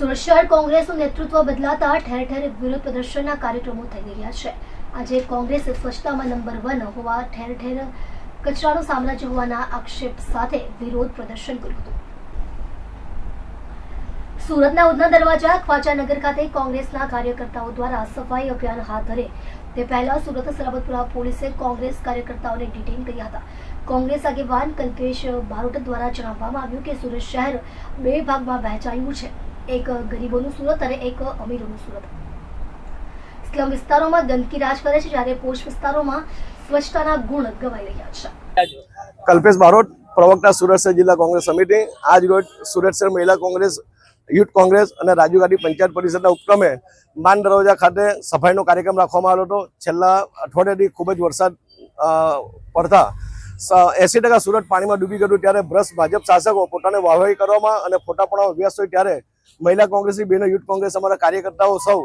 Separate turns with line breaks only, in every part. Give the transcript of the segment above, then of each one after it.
સુરત કોંગ્રેસનું નેતૃત્વ બદલાતા ઠેર ઠેર વિરોધ પ્રદર્શનના કાર્યક્રમો થઈ રહ્યા છે. આજે કોંગ્રેસ સ્વચ્છતામાં નંબર વન હોવા ઠેર ઠેર કચરાનું સામ્રાજ્ય હોવાના આક્ષેપ સાથે વિરોધ પ્રદર્શન કર્યું હતું. સુરતના ઉધના દરવાજા ખ્વાજાનગર ખાતે કોંગ્રેસના કાર્યકર્તાઓ દ્વારા સફાઈ અભિયાન હાથ ધરે. તે પહેલા સુરત સલાબતપુરા પોલીસે કોંગ્રેસ કાર્યકર્તાઓને ડિટેઇન કર્યા હતા. કોંગ્રેસ આગેવાન કલ્પેશ બારોટ દ્વારા જણાવવામાં આવ્યું કે સુરત શહેર બે ભાગમાં વહેંચાયું છે. એક ગરીબોનું સુરત અને એક અમીરોનું સુરત. સ્લમ વિસ્તારોમાં ગંદકી રાજ કરે છે જ્યારે પોષ વિસ્તારોમાં સ્વચ્છતાના ગુણ ગવાઈ રહ્યા છે.
કલ્પેશ બારોટ, પ્રવક્તા સુરત શહેર જિલ્લા કોંગ્રેસ સમિતિ આજ રોજ સુરત શહેર મહિલા કોંગ્રેસ, યુથ કોંગ્રેસ અને રાજુ ગાંધી પંચાયત પરિષદના ઉપક્રમે માન દરવાજા ખાતે સફાઈનો કાર્યક્રમ રાખવામાં આવ્યો હતો. છેલ્લા અઠવાડિયાથી ખૂબ જ વરસાદ પડતા એસી ટકા સુરત પાણીમાં ડૂબી ગયું ત્યારે ભ્રષ્ટ ભાજપ શાસકો પોતાને વાહવાહી કરવામાં અને ફોટા પડવામાં વ્યસ્ત હોય ત્યારે મહિલા કોંગ્રેસની બેનો યુથ કોંગ્રેસ અમારા કાર્યકર્તાઓ સૌ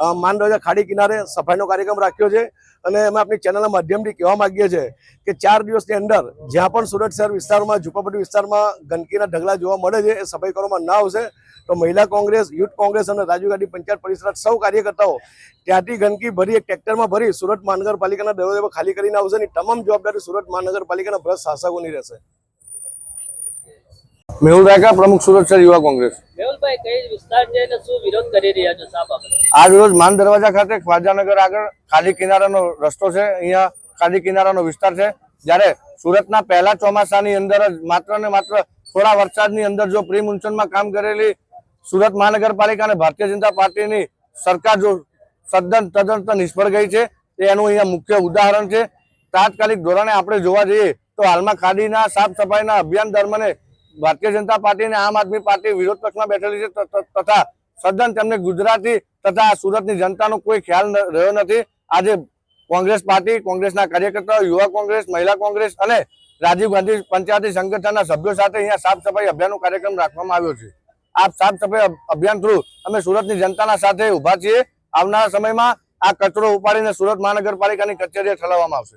અ, માન દરવાજા ખાડી કિનારે સફાઈનો કાર્યક્રમ રાખ્યો છે અને અમે આપણી ચેનલના માધ્યમથી કહેવા માગીએ છીએ કે ચાર દિવસની અંદર જ્યાં પણ સુરત શહેર વિસ્તારમાં ઝુંપડપટ્ટી વિસ્તારમાં ગંદકીના ઢગલા જોવા મળે છે એ સફાઈ કરવામાં ના આવશે તો મહિલા કોંગ્રેસ યુથ કોંગ્રેસ અને રાજુ ગાંધી પંચાયત પરિષદ સૌ કાર્યકર્તાઓ ત્યાંથી ગંદકી ભરી એક ટ્રેક્ટરમાં ભરી સુરત મહાનગરપાલિકાના દરવાજા ખાલી કરીને આવશે અને તમામ જવાબદારી સુરત મહાનગરપાલિકાના ભ્રષ્ટ શાસકોની રહેશે.
મેહુલ રાયકા પ્રમુખ સુરત શહેર યુવા કોંગ્રેસ. આજ રોજ માન દરવાજા ખાતે ખ્વાજાનગર આગળ ખાલી કિનારાનો રસ્તો છે અહીંયા ખાલી કિનારાનો વિસ્તાર છે. જ્યારે સુરતના પહેલા ચોમાસાની અંદર જ માત્ર ને માત્ર થોડા વરસાદની અંદર જો પ્રી મોન્સૂનમાં કામ કરેલી સુરત મહાનગરપાલિકા અને ભારતીય જનતા પાર્ટીની સરકાર જો સદન તદ્દન નિષ્ફળ ગઈ છે એ એનું અહીંયા મુખ્ય ઉદાહરણ છે. તાત્કાલિક ધોરણે આપણે જોવા જઈએ તો હાલમાં ખાડીના સાફ સફાઈના અભિયાન દરમિયાન ભારતીય જનતા પાર્ટી અને આમ આદમી પાર્ટી વિરોધ પક્ષમાં બેઠેલી છે તથા સદન તેમને ગુજરાતી તથા સુરતની જનતાનો કોઈ ખ્યાલ રહ્યો નથી. આજે કોંગ્રેસ પાર્ટી, કોંગ્રેસના કાર્યકર્તાઓ, યુવા કોંગ્રેસ, મહિલા કોંગ્રેસ અને રાજીવ ગાંધી પંચાયતી સંગઠનના સભ્યો સાથે અહીંયા સાફ સફાઈ અભિયાનનો કાર્યક્રમ રાખવામાં આવ્યો છે. આ સાફ સફાઈ અભિયાન થ્રુ અમે સુરતની જનતાના સાથે ઊભા છીએ. આવનારા સમયમાં આ કચરો ઉપાડીને સુરત મહાનગરપાલિકાની કચેરીએ ઠલાવવામાં આવશે.